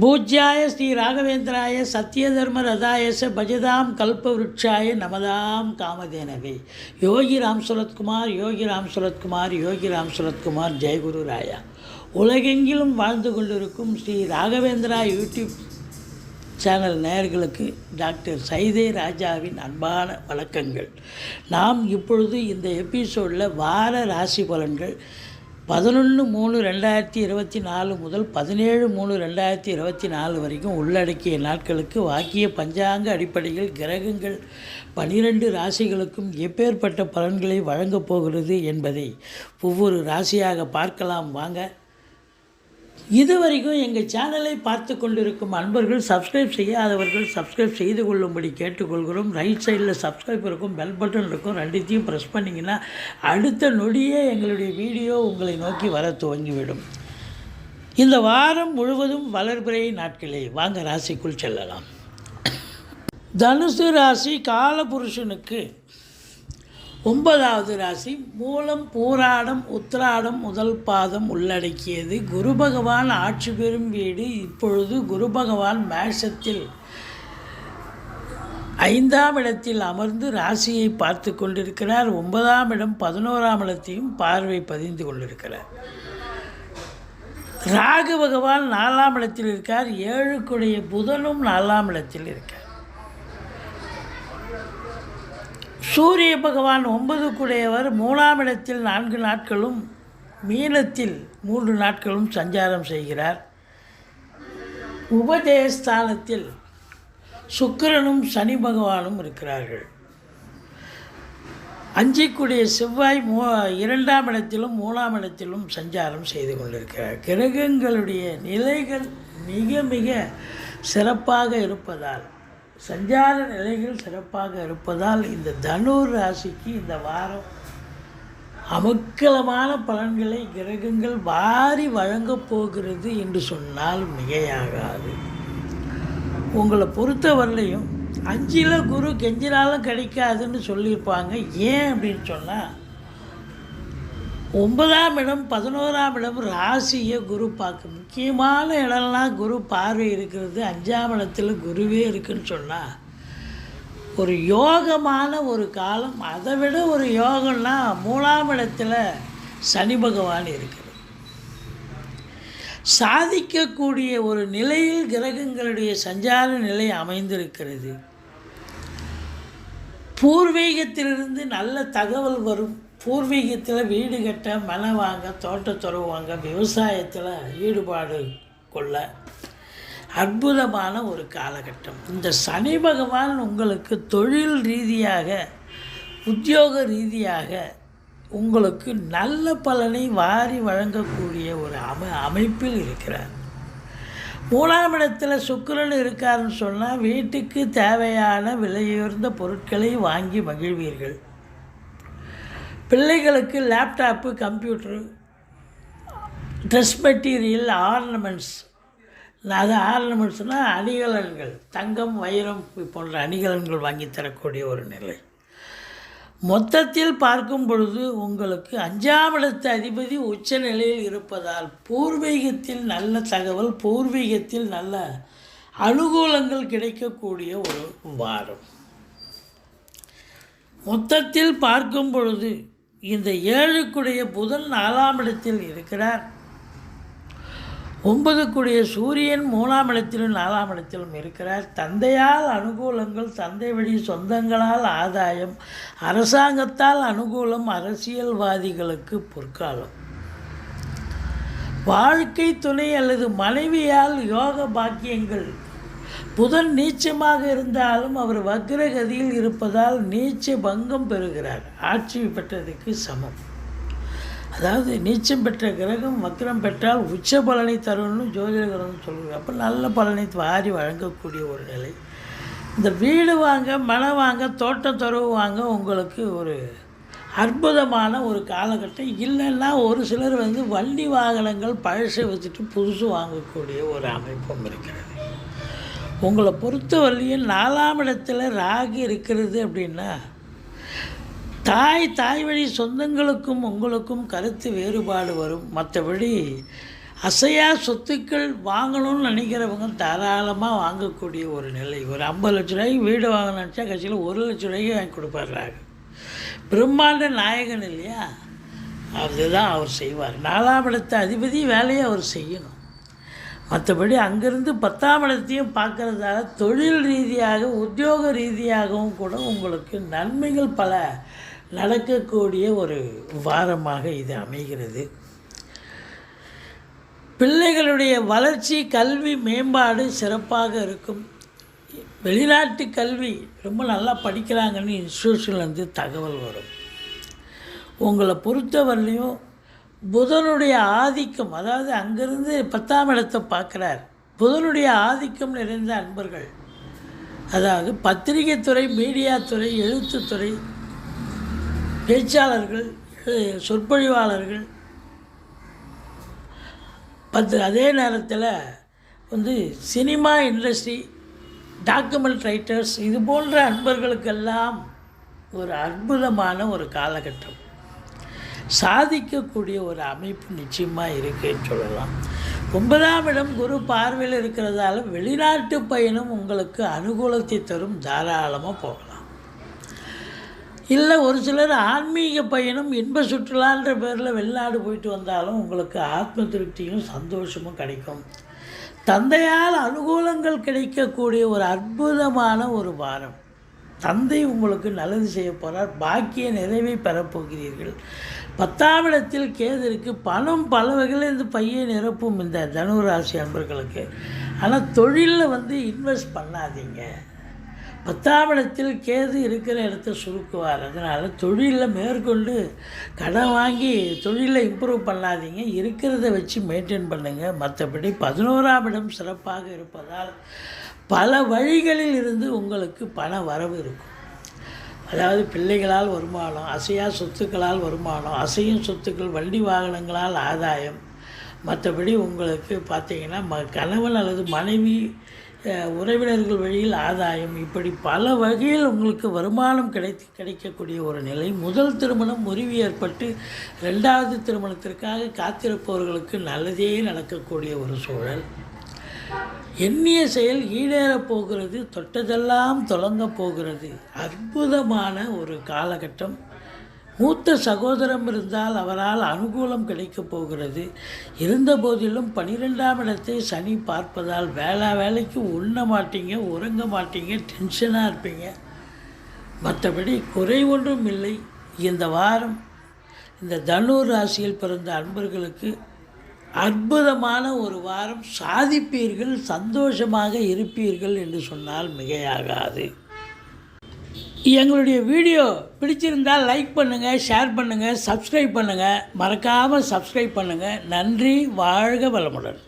பூஜ்யாய ஸ்ரீ ராகவேந்திராய சத்யதர்ம ரதாயச பஜதாம் கல்பவருட்சாய நமதாம் காமதேனவே. யோகி ராம் சுரத்குமார் யோகி ராம் சுரத்குமார் யோகி ராம் சுரத்குமார் ஜெயகுரு ராயா. உலகெங்கிலும் வாழ்ந்து கொண்டிருக்கும் ஸ்ரீ ராகவேந்திரா யூடியூப் சேனல் நேயர்களுக்கு டாக்டர் சைதே ராஜாவின் அன்பான வணக்கங்கள். நாம் இப்பொழுது இந்த எபிசோடில் வார ராசி பலன்கள் பதினொன்று மூணு ரெண்டாயிரத்தி இருபத்தி நாலு முதல் பதினேழு மூணு ரெண்டாயிரத்தி இருபத்தி நாலு வரைக்கும் உள்ளடக்கிய நாட்களுக்கு வாக்கிய பஞ்சாங்க அடிப்படையில் கிரகங்கள் பனிரெண்டு ராசிகளுக்கும் எப்பேற்பட்ட பலன்களை வழங்கப் போகிறது என்பதை ஒவ்வொரு ராசியாக பார்க்கலாம். வாங்க இதுவரைக்கும் எங்கள் சேனலை பார்த்து கொண்டிருக்கும் அன்பர்கள் சப்ஸ்கிரைப் செய்யாதவர்கள் சப்ஸ்கிரைப் செய்து கொள்ளும்படி கேட்டுக்கொள்கிறோம். ரைட் சைடில் சப்ஸ்கிரைப் இருக்கும் பெல் பட்டன் இருக்கும் ரெண்டுத்தையும் ப்ரெஸ் பண்ணிங்கன்னா அடுத்த நொடியே எங்களுடைய வீடியோ உங்களை நோக்கி வர துவங்கிவிடும். இந்த வாரம் முழுவதும் வளர்பிறை நாட்களே வாங்க ராசிக்குள் செல்லலாம். தனுசு ராசி காலபுருஷனுக்கு ஒன்பதாவது ராசி மூலம் பூராடம் உத்திராடம் முதல் பாதம் உள்ளடக்கியது. குரு பகவான் ஆட்சி பெறும் வீடு. இப்பொழுது குரு பகவான் மேஷத்தில் ஐந்தாம் இடத்தில் அமர்ந்து ராசியை பார்த்து கொண்டிருக்கிறார். ஒன்பதாம் இடம் பதினோராம் இடத்தையும் பார்வை பதிந்து கொண்டிருக்கிறார். ராகு பகவான் நாலாம் இடத்தில் இருக்கார். ஏழுக்குடைய புதனும் நாலாம் இடத்தில் இருக்கார். சூரிய பகவான் ஒன்பது குடையவர் மூணாம் இடத்தில் நான்கு நாட்களும் மீனத்தில் மூன்று நாட்களும் சஞ்சாரம் செய்கிறார். உபதேஸ்தானத்தில் சுக்கிரனும் சனி பகவானும் இருக்கிறார்கள். அஞ்சிக்குடைய செவ்வாய் மூ இரண்டாம் இடத்திலும் மூணாம் இடத்திலும் சஞ்சாரம் செய்து கொண்டிருக்கிறார். கிரகங்களுடைய நிலைகள் மிக மிக சிறப்பாக இருப்பதால் சஞ்சார நிலைகள் சிறப்பாக இருப்பதால் இந்த தனுர் ராசிக்கு இந்த வாரம் அமக்கலமான பலன்களை கிரகங்கள் வாரி வழங்கப் போகிறது என்று சொன்னால் மிகையாகாது. உங்களை பொறுத்தவரையிலையும் அஞ்சில் குரு கெஞ்சினாலும் கிடைக்காதுன்னு சொல்லியிருப்பாங்க. ஏன் அப்படின்னு சொன்னால் ஒன்பதாம் இடம் பதினோராம் இடம் ராசியை குரு பார்க்கும். முக்கியமான இடம்லாம் குரு பார்வை இருக்கிறது. அஞ்சாம் இடத்துல குருவே இருக்குன்னு சொன்னால் ஒரு யோகமான ஒரு காலம் அதை விட ஒரு யோகம்னா மூணாம் இடத்துல சனி பகவான் இருக்கிறது சாதிக்கக்கூடிய ஒரு நிலையில் கிரகங்களுடைய சஞ்சார நிலை அமைந்திருக்கிறது. பூர்வீகத்திலிருந்து நல்ல தகவல் வரும். பூர்வீகத்தில் வீடு கட்ட மனை வாங்க தோட்டத்துறவு வாங்க விவசாயத்தில் ஈடுபாடு கொள்ள அற்புதமான ஒரு காலகட்டம். இந்த சனி பகவான் உங்களுக்கு தொழில் ரீதியாக உத்தியோக ரீதியாக உங்களுக்கு நல்ல பலனை வாரி வழங்கக்கூடிய ஒரு அமை அமைப்பில் இருக்கிறார். மூணாம் இடத்துல சுக்கரன் இருக்காருன்னு சொன்னால் வீட்டுக்கு தேவையான விலையுயர்ந்த பொருட்களை வாங்கி மகிழ்வீர்கள். பிள்ளைகளுக்கு laptop computer dress material ornaments அது ஆர்னமெண்ட்ஸ்னால் அணிகலன்கள். தங்கம் வைரம் போன்ற அணிகலன்கள் வாங்கி தரக்கூடிய ஒரு நிலை. மொத்தத்தில் பார்க்கும் பொழுது உங்களுக்கு அஞ்சாம் இடத்து அதிபதி உச்ச நிலையில் இருப்பதால் பூர்வீகத்தில் நல்ல தகவல் பூர்வீகத்தில் நல்ல அனுகூலங்கள் கிடைக்கக்கூடிய ஒரு வாரம். மொத்தத்தில் பார்க்கும் பொழுது இந்த ஏழுக்குடைய புதன் நாலாம் இடத்தில் இருக்கிறார். ஒன்பதுக்குடைய சூரியன் மூணாம் இடத்திலும் நாலாம் இடத்திலும் இருக்கிறார். தந்தையால் அனுகூலங்கள் தந்தை வழி சொந்தங்களால் ஆதாயம் அரசாங்கத்தால் அனுகூலம் அரசியல்வாதிகளுக்கு பொற்காலம். வாழ்க்கை துணை அல்லது மனைவியால் யோக பாக்கியங்கள் புதன் நீச்சமாக இருந்தாலும் அவர் வக்ரகதியில் இருப்பதால் நீச்ச பங்கம் பெறுகிறார். ஆட்சி பெற்றதுக்கு சமம். அதாவது நீச்சம் பெற்ற கிரகம் வக்ரம் பெற்றால் உச்ச பலனை தரும்னு ஜோதிட கிரகம் சொல்கிறார் அப்போ நல்ல பலனை வாரி வழங்கக்கூடிய ஒரு நிலை. இந்த வீடு வாங்க மனை வாங்க தோட்டம் துறவு வாங்க உங்களுக்கு ஒரு அற்புதமான ஒரு காலகட்டம். இல்லைன்னா ஒரு சிலர் வந்து வண்டி வாகனங்கள் பழசை வச்சுட்டு புதுசு வாங்கக்கூடிய ஒரு அமைப்பும் இருக்கிறது. உங்களை பொறுத்தவரையும் நாலாம் இடத்துல ராகு இருக்கிறது அப்படின்னா தாய் தாய் வழி சொந்தங்களுக்கும் உங்களுக்கும் கருத்து வேறுபாடு வரும். மற்றபடி அசையா சொத்துக்கள் வாங்கணும்னு நினைக்கிறவங்க தாராளமாக வாங்கக்கூடிய ஒரு நிலை. ஒரு ஐம்பது லட்ச ரூபாய்க்கு வீடு வாங்கணும்னு நினச்சா கட்சியில் ஒரு லட்ச ரூபாய்க்கு வாங்கி கொடுப்பாடுறாங்க பிரம்மாண்ட நாயகன் இல்லையா? அதுதான் அவர் செய்வார். நாலாம் இடத்த அதிபதி வேலையை அவர் செய்யணும். மற்றபடி அங்கேருந்து பத்தாம் இடத்தையும் பார்க்குறதால தொழில் ரீதியாக உத்தியோக ரீதியாகவும் கூட உங்களுக்கு நன்மைகள் பல நடக்கக்கூடிய ஒரு வாரமாக இது அமைகிறது. பிள்ளைகளுடைய வளர்ச்சி கல்வி மேம்பாடு சிறப்பாக இருக்கும். வெளிநாட்டு கல்வி ரொம்ப நல்லா படிக்கிறாங்கன்னு இன்ஸ்டியூஷன்லேருந்து தகவல் வரும். உங்களை பொறுத்தவரையிலையும் புதனுடைய ஆதிக்கம் அதாவது அங்கேருந்து பத்தாம் இடத்தை பார்க்குறார். புதனுடைய ஆதிக்கம் நிறைந்த அன்பர்கள். அதாவது பத்திரிகை துறை மீடியா துறை எழுத்துத்துறை பேச்சாளர்கள் சொற்பொழிவாளர்கள். பத்து அதே நேரத்தில் வந்து சினிமா இண்டஸ்ட்ரி டாக்குமெண்ட் ரைட்டர்ஸ் இது போன்ற அன்பர்களுக்கெல்லாம் ஒரு அற்புதமான ஒரு காலகட்டம். சாதிக்கக்கூடிய ஒரு அமைப்பு நிச்சயமாக இருக்குன்னு சொல்லலாம். ஒன்பதாம் இடம் குரு பார்வையில் இருக்கிறதால வெளிநாட்டு பயணம் உங்களுக்கு அனுகூலத்தை தரும். தாராளமாக போகலாம். இல்லை ஒரு சிலர் ஆன்மீக பயணம் இன்ப சுற்றுலான்ற பேரில் வெளிநாடு போயிட்டு வந்தாலும் உங்களுக்கு ஆத்ம திருப்தியும் சந்தோஷமும் கிடைக்கும். தந்தையால் அனுகூலங்கள் கிடைக்கக்கூடிய ஒரு அற்புதமான ஒரு வாரம். தந்தை உங்களுக்கு நல்லது செய்ய போகிறார் பாக்கிய நிறைவை பெறப்போகிறீர்கள் பத்தாம் இடத்தில் கேது இருக்குது பணம் பல வகையில் இந்த பையை நிரப்பும் இந்த தனுராசி அன்பர்களுக்கு. ஆனால் தொழிலில் வந்து இன்வெஸ்ட் பண்ணாதீங்க. பத்தாம் இடத்தில் கேது இருக்கிற இடத்த சுருக்குவார். அதனால் தொழிலில் மேற்கொண்டு கடன் வாங்கி தொழிலை இம்ப்ரூவ் பண்ணாதீங்க. இருக்கிறத வச்சு மெயின்டைன் பண்ணுங்கள் மற்றபடி பதினோராம் இடம் சிறப்பாக இருப்பதால் பல வழிகளில் இருந்து உங்களுக்கு பண வரவு இருக்கும். அதாவது பிள்ளைகளால் வருமானம் அசையா சொத்துக்களால் வருமானம் அசையும் சொத்துக்கள் வண்டி வாகனங்களால் ஆதாயம். மற்றபடி உங்களுக்கு பார்த்தீங்கன்னா ம கணவன் அல்லது மனைவி உறவினர்கள் வழியில் ஆதாயம். இப்படி பல வகையில் உங்களுக்கு வருமானம் கிடைத்து கிடைக்கக்கூடிய ஒரு நிலை. முதல் திருமணம் முறிவு ஏற்பட்டு ரெண்டாவது திருமணத்திற்காக காத்திருப்பவர்களுக்கு நல்லதே நடக்கக்கூடிய ஒரு சூழல். எண்ணிய செயல் ஈடேறப் போகிறது தொட்டதெல்லாம் தொடங்க போகிறது. அற்புதமான ஒரு காலகட்டம். மூத்த சகோதரம் இருந்தால் அவரால் அனுகூலம் கிடைக்கப் போகிறது. இருந்த போதிலும் பனிரெண்டாம் இடத்தை சனி பார்ப்பதால் வேளா வேலைக்கு உண்ண மாட்டீங்க உறங்க மாட்டீங்க டென்ஷனாக இருப்பீங்க. மற்றபடி குறை ஒன்றும் இல்லை. இந்த வாரம் இந்த தனுர் ராசியில் பிறந்த அன்பர்களுக்கு அற்புதமான ஒரு வாரம் சாதிப்பீர்கள் சந்தோஷமாக இருப்பீர்கள் என்று சொன்னால் மிகையாகாது. எங்களுடைய வீடியோ பிடிச்சிருந்தால் லைக் பண்ணுங்கள் ஷேர் பண்ணுங்கள் சப்ஸ்கிரைப் பண்ணுங்கள் மறக்காமல் சப்ஸ்கிரைப் பண்ணுங்கள் நன்றி வாழ்க வளமுடன்.